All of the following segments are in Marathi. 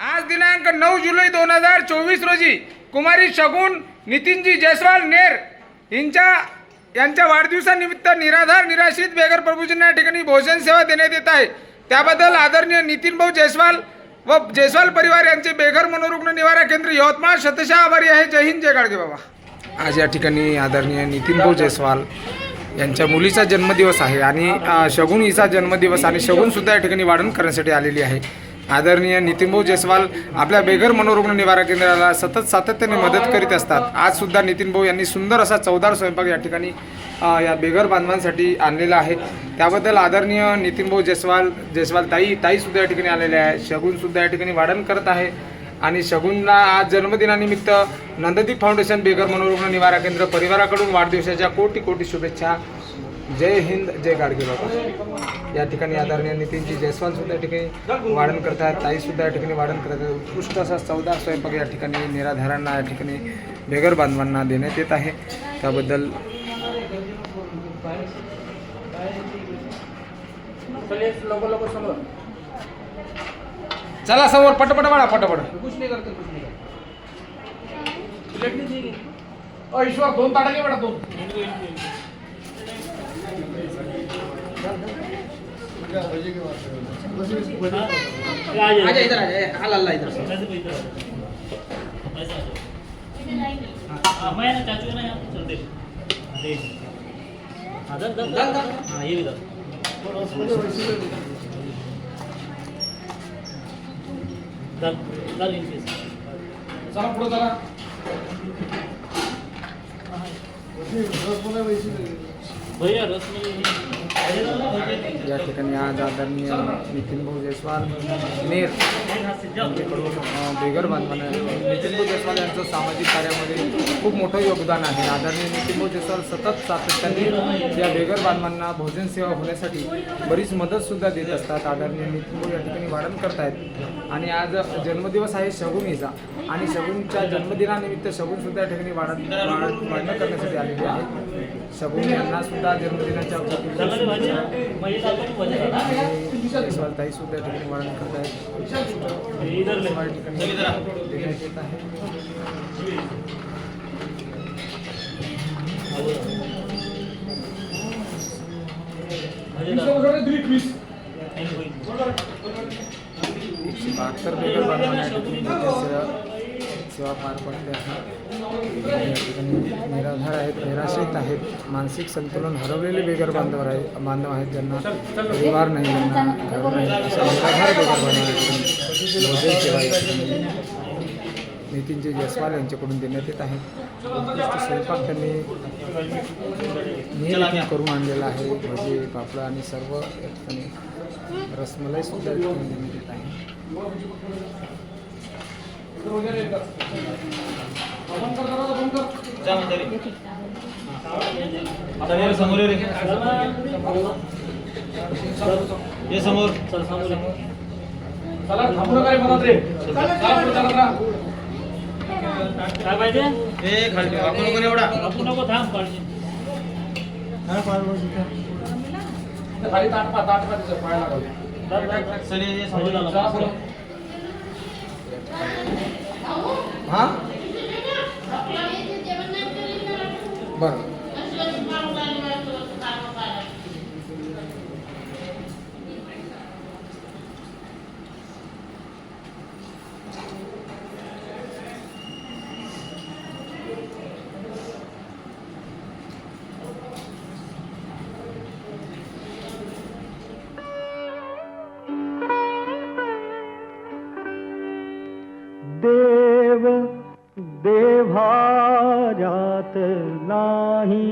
आज दिनांक नऊ जुलै दोन हजार चोवीस रोजी कुमारी शगुन नितीनजी जयस्वाल नेर यांच्या यांच्या वाढदिवसानिमित्त निराधार निराश्रित बेगर प्रभूजींना या ठिकाणी भोजन सेवा देण्यात येत आहे. त्याबद्दल आदरणीय नितीन भाऊ जयस्वाल व जयस्वाल परिवार यांचे बेघर मनोरुग्ण निवारा केंद्र यवतमाळ शतशः आभारी आहे. जय हिंद जय गाडगे बाबा. आज या ठिकाणी आदरणीय नितीन भाऊ जयस्वाल यांच्या मुलीचा जन्मदिवस आहे आणि शगुन हिचा जन्मदिवस आणि शगुनसुद्धा या ठिकाणी वाढण करण्यासाठी आलेली आहे. आदरणीय नितीनभाऊ जयस्वाल आपल्या बेघर मनोरुग्ण निवारा केंद्राला सतत सातत्याने मदत करीत असतात. आज सुद्धा नितीनभाऊ यांनी सुंदर असा चौदार स्वयंपाक या ठिकाणी या बेघर बांधवांसाठी आणलेला आहे. त्याबद्दल आदरणीय नितीनभाऊ जयस्वाल जयस्वाल ताई ताई सुद्धा या ठिकाणी आलेल्या आहे शगुन सुद्धा या ठिकाणी वाढण करत आहे. आणि शगुनला आज जन्मदिनानिमित्त नंददीप फाउंडेशन बेघर मनोरुग्ण निवारा केंद्र परिवाराकडून वाढदिवसाच्या कोटी कोटी शुभेच्छा जय हिंद जय गाडगे बाबा या ठिकाणी आदरणीय नितीनजी जयस्वाल सुद्धा या ठिकाणी वाढण करत आहेत ताई सुद्धा या ठिकाणी वाढण करत आहेत उत्कृष्ट असा चौदा स्वयंपाक या ठिकाणी निराधारांना या ठिकाणी बेघर बांधवांना देण्यात येत आहे. त्याबद्दल चला समोर पटपट वाढा पटपट. ईश्वर दोन ताटा घे बेटा दोन. आजा इधर आजा हाल अल्लाह इधर मैं ना चाचू ना यहाँ चलते हाँ दर दर दर, हाँ ये भी दर दर दर चला पुढे चला भैया रसमलाई या ठिकाणी आज आदरणीय नितीन भाऊ जयस्वाल नेर यांच्याकडून बेगर बेघर बांधवांना नितीन भाऊ जयस्वाल यांचं सामाजिक कार्यामध्ये खूप मोठं योगदान आहे. आदरणीय नितीन भाऊ जयस्वाल सतत सातत्याने या बेघर बांधवांना भोजन सेवा होण्यासाठी बरीच मदतसुद्धा देत असतात. आदरणीय नितीन भाऊ या ठिकाणी वाढण करतायत. आणि आज जन्मदिवस आहे शगुनीचा. आणि शगुनच्या जन्मदिनानिमित्त शगुनसुद्धा या ठिकाणी वाढत वाढ- वाढणं करण्यासाठी आलेली आहे सगून यांना सुद्धा जन्मदिनाच्या जयस्वालताई सुद्धा ठिकाणी वाढ करत आहेत एकशे बहात्तर बेगर बांधवांना सेवा पार पडते आहे. या ठिकाणी निराधार आहेत निराश्रित आहेत. मानसिक संतुलन हरवलेले बेगर बांधव आहे बांधव आहेत ज्यांना परिवार नाही ज्यांना घर नाही. अशा निराधार बेगर बांधव नितीनजी जयस्वाल यांच्याकडून देण्यात येत आहे. स्वयंपाक त्यांनी नियमित करून आणलेला आहे. भजे पापड आणि सर्व या ठिकाणी रसमलाई सुद्धा देण्यात येत आहे. समोर रे ये समोर चल समोर ये. चला थांबू नका रे मनात रे. काय पाहिजे? ए खाली. आपण नको एवढा. आपण नको थांब काळजी खाली ताट पा ताट पा तिचं पाय ये ये भाजी समोर. हा? बरं. देव्हाऱ्यात नाही.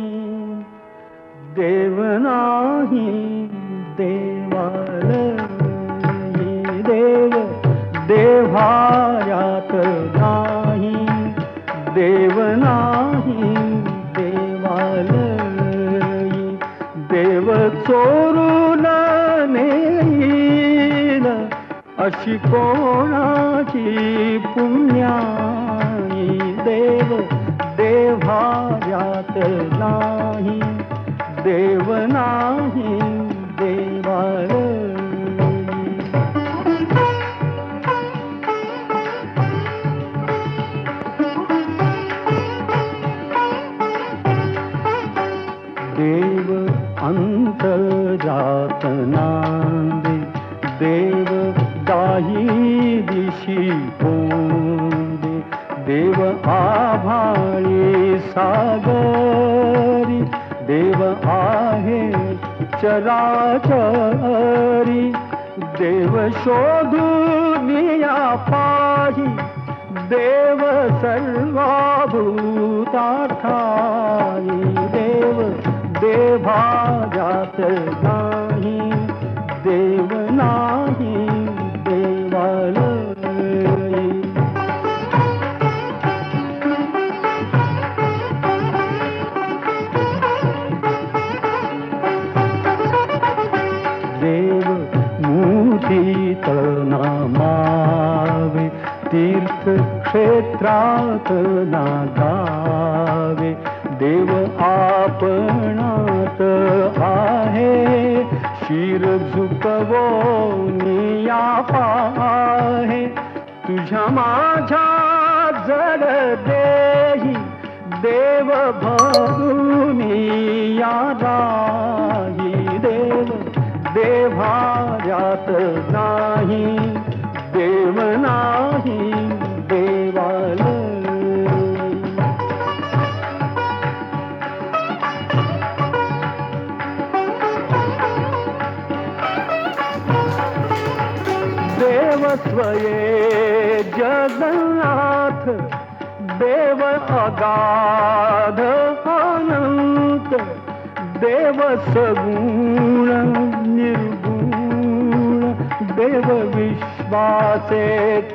देव नाही देवाल देव देव्हाऱ्यात नाही. देव नाही देवाल देव चोरून नेईल अशी कोणाची पुण्या नाही देव नाही देवाळ देव अंतर्जात नांदे देव दाही दिशी हो देव आभाळी सागरी देव आहे चराचरी. देव शोधुनिया पाही देव सर्वाभूतार्थानी देव देवा जात देव आपणात आहे। शिर झुकवो पाहे। तुझ्या माझ्या जड देही देव भरून या स्वये जगन्नाथ देव अगाध अनंत देव सगुण निर्गुण देव विश्वासे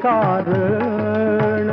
कारण।